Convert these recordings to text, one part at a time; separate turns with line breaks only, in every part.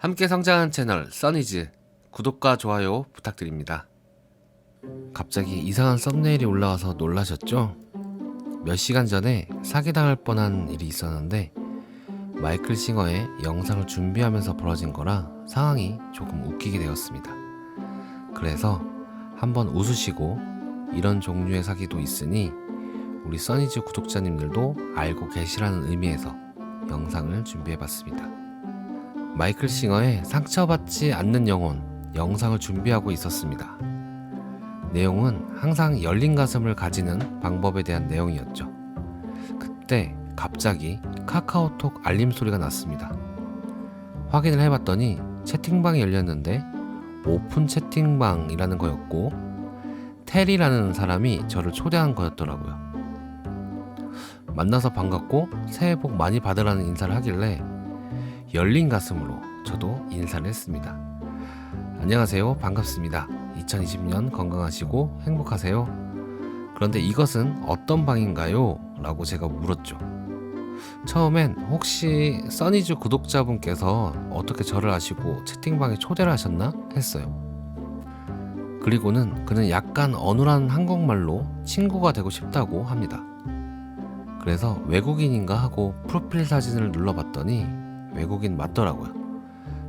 함께 성장하는 채널 써니즈 구독과 좋아요 부탁드립니다. 갑자기 이상한 썸네일이 올라와서 놀라셨죠? 몇 시간 전에 사기당할 뻔한 일이 있었는데 마이클 싱어의 영상을 준비하면서 벌어진 거라 상황이 조금 웃기게 되었습니다. 그래서 한번 웃으시고 이런 종류의 사기도 있으니 우리 써니즈 구독자님들도 알고 계시라는 의미에서 영상을 준비해봤습니다. 마이클 싱어의 상처받지 않는 영혼 영상을 준비하고 있었습니다. 내용은 항상 열린 가슴을 가지는 방법에 대한 내용이었죠. 그때 갑자기 카카오톡 알림 소리가 났습니다. 확인을 해봤더니 채팅방이 열렸는데 오픈 채팅방이라는 거였고 테리라는 사람이 저를 초대한 거였더라고요. 만나서 반갑고 새해 복 많이 받으라는 인사를 하길래 열린 가슴으로 저도 인사를 했습니다. 안녕하세요. 반갑습니다. 2020년 건강하시고 행복하세요. 그런데 이것은 어떤 방인가요? 라고 제가 물었죠. 처음엔 혹시 써니즈 구독자분께서 어떻게 저를 아시고 채팅방에 초대를 하셨나 했어요. 그리고는 그는 약간 어눌한 한국말로 친구가 되고 싶다고 합니다. 그래서 외국인인가 하고 프로필 사진을 눌러봤더니 외국인 맞더라고요.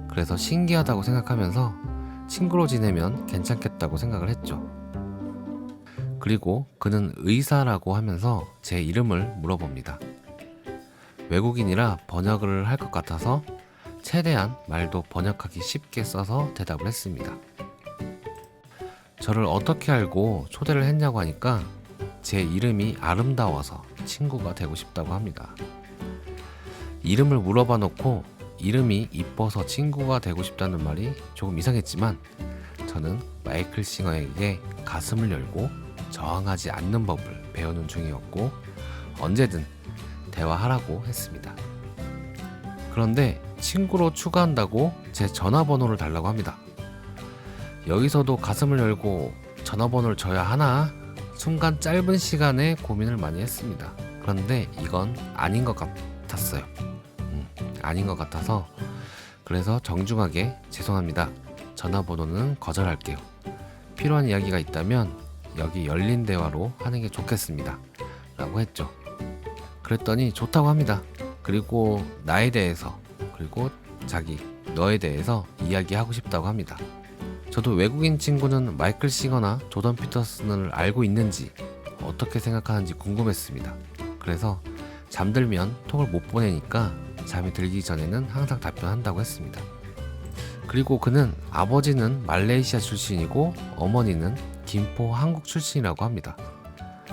그래서 신기하다고 생각하면서 친구로 지내면 괜찮겠다고 생각을 했죠. 그리고 그는 의사라고 하면서 제 이름을 물어봅니다. 외국인이라 번역을 할 것 같아서 최대한 말도 번역하기 쉽게 써서 대답을 했습니다. 저를 어떻게 알고 초대를 했냐고 하니까 제 이름이 아름다워서 친구가 되고 싶다고 합니다. 이름을 물어봐 놓고 이름이 이뻐서 친구가 되고 싶다는 말이 조금 이상했지만 저는 마이클 싱어에게 가슴을 열고 저항하지 않는 법을 배우는 중이었고 언제든 대화하라고 했습니다. 그런데 친구로 추가한다고 제 전화번호를 달라고 합니다. 여기서도 가슴을 열고 전화번호를 줘야 하나? 순간 짧은 시간에 고민을 많이 했습니다. 그런데 이건 아닌 것 같았어요. 음, 아닌 것 같아서 그래서 정중하게 죄송합니다. 전화번호는 거절할게요. 필요한 이야기가 있다면 여기 열린 대화로 하는 게 좋겠습니다. 라고 했죠. 그랬더니 좋다고 합니다. 그리고 나에 대해서 그리고 자기 너에 대해서 이야기하고 싶다고 합니다. 저도 외국인 친구는 마이클 싱어나 조던 피터슨을 알고 있는지 어떻게 생각하는지 궁금했습니다. 그래서 잠들면 톡을 못 보내니까 잠이 들기 전에는 항상 답변한다고 했습니다. 그리고 그는 아버지는 말레이시아 출신이고 어머니는 김포 한국 출신이라고 합니다.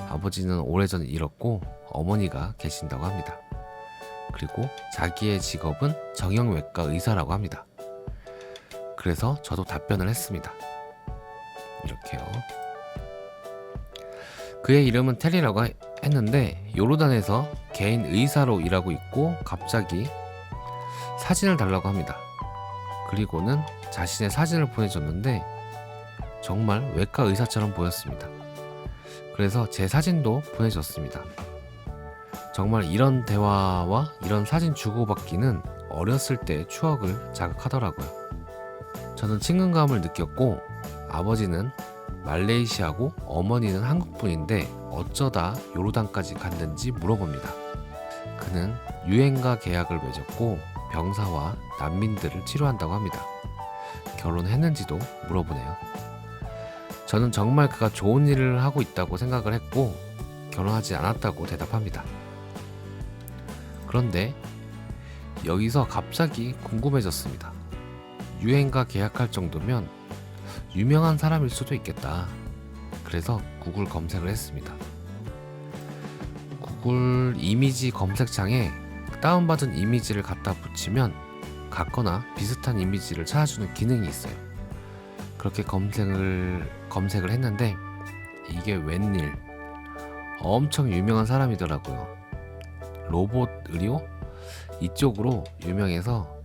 아버지는 오래전에 잃었고 어머니가 계신다고 합니다. 그리고 자기의 직업은 정형외과 의사라고 합니다. 그래서 저도 답변을 했습니다. 이렇게요. 그의 이름은 테리라고 했는데 요르단에서 개인 의사로 일하고 있고 갑자기 사진을 달라고 합니다. 그리고는 자신의 사진을 보내줬는데 정말 외과 의사처럼 보였습니다. 그래서 제 사진도 보내줬습니다. 정말 이런 대화와 이런 사진 주고받기는 어렸을 때 추억을 자극하더라고요. 저는 친근감을 느꼈고 아버지는 말레이시아고 어머니는 한국분인데 어쩌다 요르단까지 갔는지 물어봅니다. 그는 유행가 계약을 맺었고 병사와 난민들을 치료한다고 합니다. 결혼했는지도 물어보네요. 저는 정말 그가 좋은 일을 하고 있다고 생각을 했고 결혼하지 않았다고 대답합니다. 그런데 여기서 갑자기 궁금해졌습니다. 유행가 계약할 정도면 유명한 사람일 수도 있겠다. 그래서 구글 검색을 했습니다. 구글 이미지 검색창에 다운받은 이미지를 갖다 붙이면 같거나 비슷한 이미지를 찾아주는 기능이 있어요. 그렇게 검색을 검색을 했는데 이게 웬일 엄청 유명한 사람이더라고요. 로봇 의료 이쪽으로 유명해서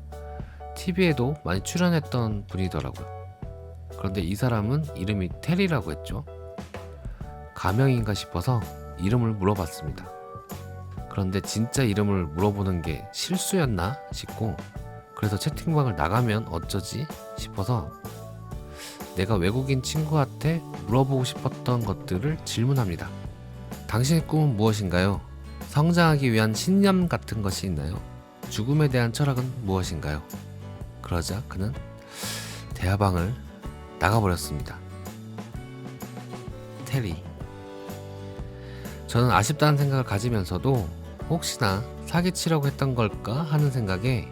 TV에도 많이 출연했던 분이더라고요. 그런데 이 사람은 이름이 테리라고 했죠. 가명인가 싶어서 이름을 물어봤습니다. 그런데 진짜 이름을 물어보는 게 실수였나 싶고 그래서 채팅방을 나가면 어쩌지 싶어서 내가 외국인 친구한테 물어보고 싶었던 것들을 질문합니다. 당신의 꿈은 무엇인가요? 성장하기 위한 신념 같은 것이 있나요? 죽음에 대한 철학은 무엇인가요? 그러자 그는 대화방을 나가버렸습니다. 테리. 저는 아쉽다는 생각을 가지면서도 혹시나 사기치려고 했던 걸까 하는 생각에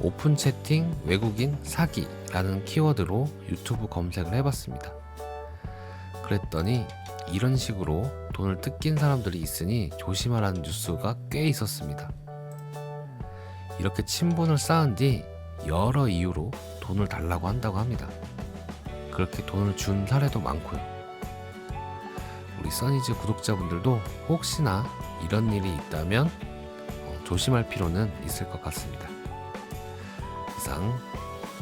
오픈 채팅 외국인 사기라는 키워드로 유튜브 검색을 해봤습니다. 그랬더니 이런 식으로 돈을 뜯긴 사람들이 있으니 조심하라는 뉴스가 꽤 있었습니다. 이렇게 친분을 쌓은 뒤 여러 이유로 돈을 달라고 한다고 합니다. 그렇게 돈을 준 사례도 많고요. 우리 써니즈 구독자분들도 혹시나 이런 일이 있다면 어, 조심할 필요는 있을 것 같습니다. 이상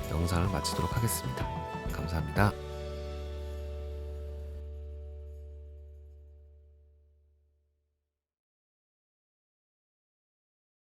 영상을 마치도록 하겠습니다. 감사합니다.